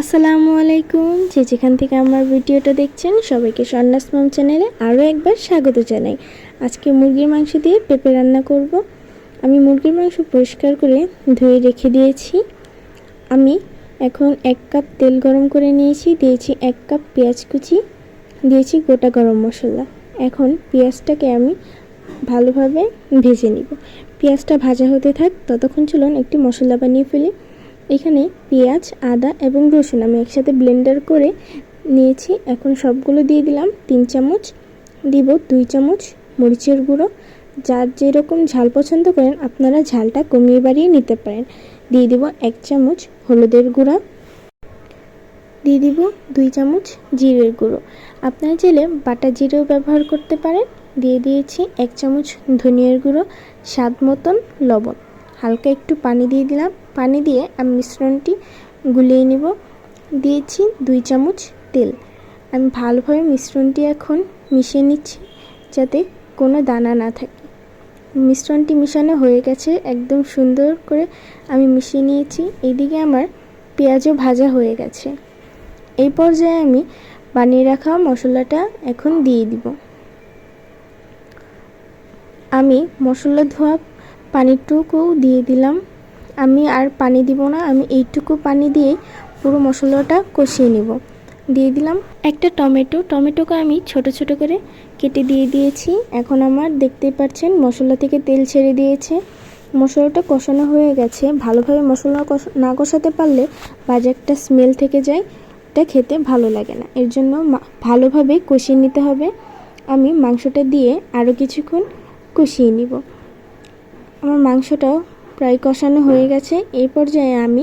আসসালামু আলাইকুম। যে যেখান থেকে আমার ভিডিওটা দেখছেন, সবাইকে সন্ন্যাস মম চ্যানেলে আরও একবার স্বাগত জানাই। আজকে মুরগির মাংস দিয়ে পেঁপে রান্না করব। আমি মুরগির মাংস পরিষ্কার করে ধুয়ে রেখে দিয়েছি। আমি এখন এক কাপ তেল গরম করে নিয়েছি, দিয়েছি এক কাপ পেঁয়াজ কুচি, দিয়েছি গোটা গরম মশলা। এখন পেঁয়াজটাকে আমি ভালোভাবে ভেজে নিব। পেঁয়াজটা ভাজা হতে থাক, ততক্ষণ চলুন একটি মশলা বানিয়ে ফেলি। এখানে পেঁয়াজ, আদা এবং রসুন আমি একসাথে ব্লেন্ডার করে নিয়েছি। এখন সবগুলো দিয়ে দিলাম তিন চামচ। দিব দুই চামচ মরিচের গুঁড়ো। যার যেরকম ঝাল পছন্দ করেন, আপনারা ঝালটা কমিয়ে বাড়িয়ে নিতে পারেন। দিয়ে দিব এক চামচ হলুদের গুঁড়া। দিয়ে দিব দুই চামচ জিরের গুঁড়ো। আপনারা চাইলে বাটা জিরেও ব্যবহার করতে পারেন। দিয়ে দিয়েছি এক চামচ ধনিয়ার গুঁড়ো, স্বাদ মতন লবণ। হালকা একটু পানি দিয়ে দিলাম। পানি দিয়ে আমি মিশ্রণটি গুলিয়ে নিব। দিয়েছি দুই চামচ তেল। আমি ভালোভাবে মিশ্রণটি এখন মিশিয়ে নিচ্ছি যাতে কোনো দানা না থাকে। মিশ্রণটি মিশানো হয়ে গেছে, একদম সুন্দর করে আমি মিশিয়ে নিয়েছি। এদিকে আমার পেঁয়াজও ভাজা হয়ে গেছে। এই পর্যায়ে আমি বানিয়ে রাখা মশলাটা এখন দিয়ে দিব। আমি মশলা ধোয়া পানিটুকুও দিয়ে দিলাম। আমি আর পানি দিব না, আমি এইটুকু পানি দিয়ে পুরো মশলাটা কষিয়ে নিব। দিয়ে দিলাম একটা টমেটো। টমেটোকে আমি ছোট ছোট করে কেটে দিয়ে দিয়েছি। এখন আমার দেখতেই পাচ্ছেন মশলা থেকে তেল ছেড়ে দিয়েছে। মশলাটা কষানো হয়ে গেছে। ভালোভাবে মশলা না কষাতে পারলে বাজে একটা স্মেল থেকে যায়। এটা খেতে ভালো লাগে না। এর জন্য ভালোভাবে কষিয়ে নিতে হবে। আমি মাংসটা দিয়ে আরও কিছুক্ষণ কষিয়ে নিব। আমার মাংসটাও প্রায় কষানো হয়ে গেছে। এই পর্যায়ে আমি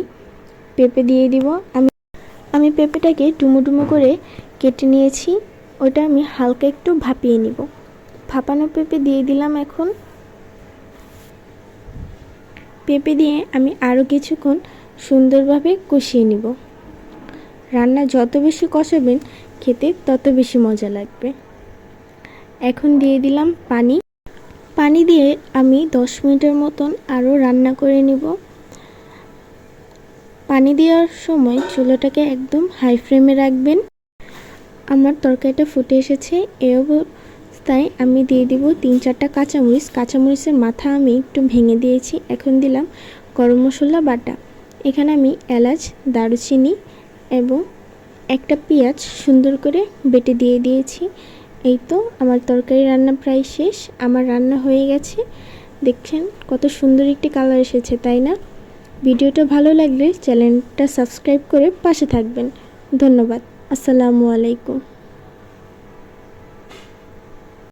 পেঁপে দিয়ে দিব। আমি আমি পেঁপেটাকে ডুমো করে কেটে নিয়েছি। ওটা আমি হালকা একটু ভাপিয়ে নিব। ভাপানো পেঁপে দিয়ে দিলাম এখন। পেঁপে দিয়ে আমি আরও কিছুক্ষণ সুন্দরভাবে কষিয়ে নিব। রান্না যত বেশি কষাবেন, খেতে তত বেশি মজা লাগবে। এখন দিয়ে দিলাম পানি। পানি দিয়ে আমি দশ মিনিটের মতন আরও রান্না করে নিব। পানি দেওয়ার সময় চুলোটাকে একদম হাই ফ্লেমে রাখবেন। আমার তরকারিটা ফুটে এসেছে, এ অবস্থায় আমি দিয়ে দিব তিন চারটা কাঁচামরিচ। কাঁচামরিচের মাথা আমি একটু ভেঙে দিয়েছি, এখন দিলাম গরম মশলা বাটা। এখানে আমি এলাচ, দারুচিনি এবং একটা পেঁয়াজ সুন্দর করে বেটে দিয়ে দিয়েছি। এই তো, আমার তরকারি রান্না প্রায় শেষ, আমার রান্না হয়ে গেছে। দেখছেন, কত সুন্দর একটি কালার এসেছে, তাই না? ভিডিওটা ভালো লাগলে চ্যানেলটা সাবস্ক্রাইব করে পাশে থাকবেন। ধন্যবাদ, আসসালামু আলাইকুম।